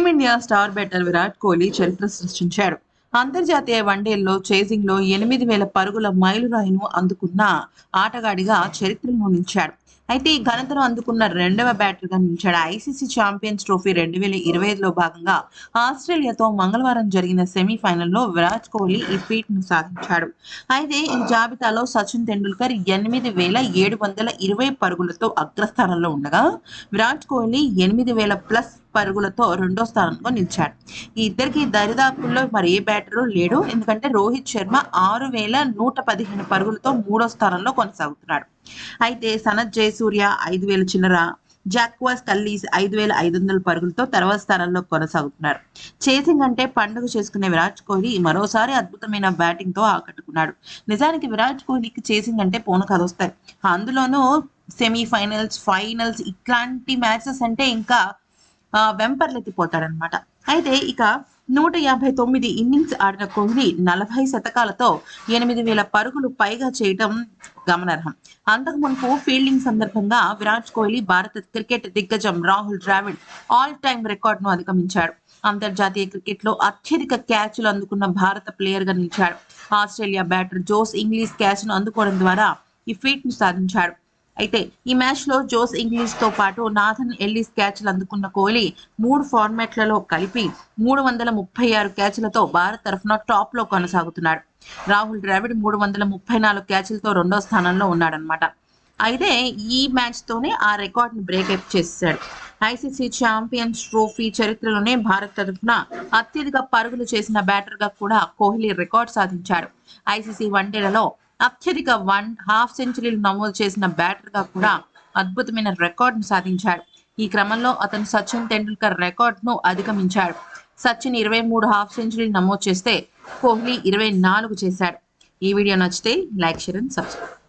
Team India star batter Virat Kohli చరిత్ర సృష్టించాడు. అంతర్జాతీయ వన్డేల్లో చేజింగ్లో ఎనిమిది వేల పరుగుల మైలురాయిను అందుకున్న ఆటగాడిగా చరిత్రను నిలిచాడు. అయితే ఈ ఘనతను అందుకున్న రెండవ బ్యాటర్గా నిలిచాడు. ఐసీసీ ఛాంపియన్స్ ట్రోఫీ రెండు వేల ఇరవై ఐదులో భాగంగా ఆస్ట్రేలియాతో మంగళవారం జరిగిన సెమీఫైనల్లో విరాట్ కోహ్లీ ఈ ఫీట్ను సాధించాడు. అయితే ఈ జాబితాలో సచిన్ తెండూల్కర్ ఎనిమిది వేల ఏడు వందల ఇరవై పరుగులతో అగ్రస్థానంలో ఉండగా విరాట్ కోహ్లీ ఎనిమిది వేల ప్లస్ పరుగులతో రెండో స్థానంలో నిలిచాడు. ఈ ఇద్దరికి దరిదాపుల్లో మరి ఏ బ్యాటరు లేడు. ఎందుకంటే రోహిత్ శర్మ ఆరు వేల నూట పదిహేను పరుగులతో మూడో స్థానంలో కొనసాగుతున్నాడు. అయితే సనత్ జయసూర్య ఐదు వేల చిన్నర జాక్వాస్ కల్లీస్ ఐదు వేల ఐదు వందల పరుగులతో తర్వాత స్థానంలో కొనసాగుతున్నారు. చేసింగ్ అంటే పండుగ చేసుకునే విరాట్ కోహ్లీ మరోసారి అద్భుతమైన బ్యాటింగ్తో ఆకట్టుకున్నాడు. నిజానికి విరాట్ కోహ్లీకి చేసింగ్ అంటే పూనకాలు వస్తాయి అందులోనూ సెమీఫైనల్స్ ఫైనల్స్ ఇట్లాంటి మ్యాచెస్ అంటే ఇంకా వెంపర్లెత్తిపోతాడనమాట అయితే ఇక నూట యాభై తొమ్మిది ఇన్నింగ్స్ ఆడిన కోహ్లీ నలభై శతకాలతో ఎనిమిది వేల పరుగులు పైగా చేయటం గమనార్హం. అంతకు మునుపు ఫీల్డింగ్ సందర్భంగా విరాట్ కోహ్లీ భారత క్రికెట్ దిగ్గజం రాహుల్ ద్రావిడ్ ఆల్ టైమ్ రికార్డ్ను అధిగమించాడు. అంతర్జాతీయ క్రికెట్లో అత్యధిక క్యాచ్లు అందుకున్న భారత ప్లేయర్గా నిలిచాడు. ఆస్ట్రేలియా బ్యాటర్ జోస్ ఇంగ్లీష్ క్యాచ్ను అందుకోవడం ద్వారా ఈ ఫీట్ను సాధించాడు. అయితే ఈ మ్యాచ్లో జోస్ ఇంగ్లీష్తో పాటు నాథన్ ఎల్లిస్ క్యాచ్లు అందుకున్న కోహ్లీ మూడు ఫార్మాట్లలో కలిపి మూడు వందల ముప్పై ఆరు క్యాచ్లతో భారత్ తరఫున టాప్లో కొనసాగుతున్నాడు. రాహుల్ ద్రావిడ్ మూడు వందల ముప్పై నాలుగు క్యాచ్లతో రెండో స్థానంలో ఉన్నాడనమాట అయితే ఈ మ్యాచ్ తోనే ఆ రికార్డ్ని బ్రేక్అప్ చేశాడు. ఐసీసీ ఛాంపియన్స్ ట్రోఫీ చరిత్రలోనే భారత్ తరఫున అత్యధిక పరుగులు చేసిన బ్యాటర్గా కూడా కోహ్లీ రికార్డ్ సాధించాడు. ఐసీసీ వన్డేలలో అత్యధిక వన్ హాఫ్ సెంచరీలు నమోదు చేసిన బ్యాటర్గా కూడా అద్భుతమైన రికార్డును సాధించాడు. ఈ క్రమంలో అతను సచిన్ టెండూల్కర్ రికార్డ్ను అధిగమించాడు. సచిన్ ఇరవై మూడు హాఫ్ సెంచరీలు నమోదు చేస్తే కోహ్లీ ఇరవై నాలుగు చేశాడు. ఈ వీడియో నచ్చితే లైక్ షేర్ అండ్ సబ్స్క్రైబ్.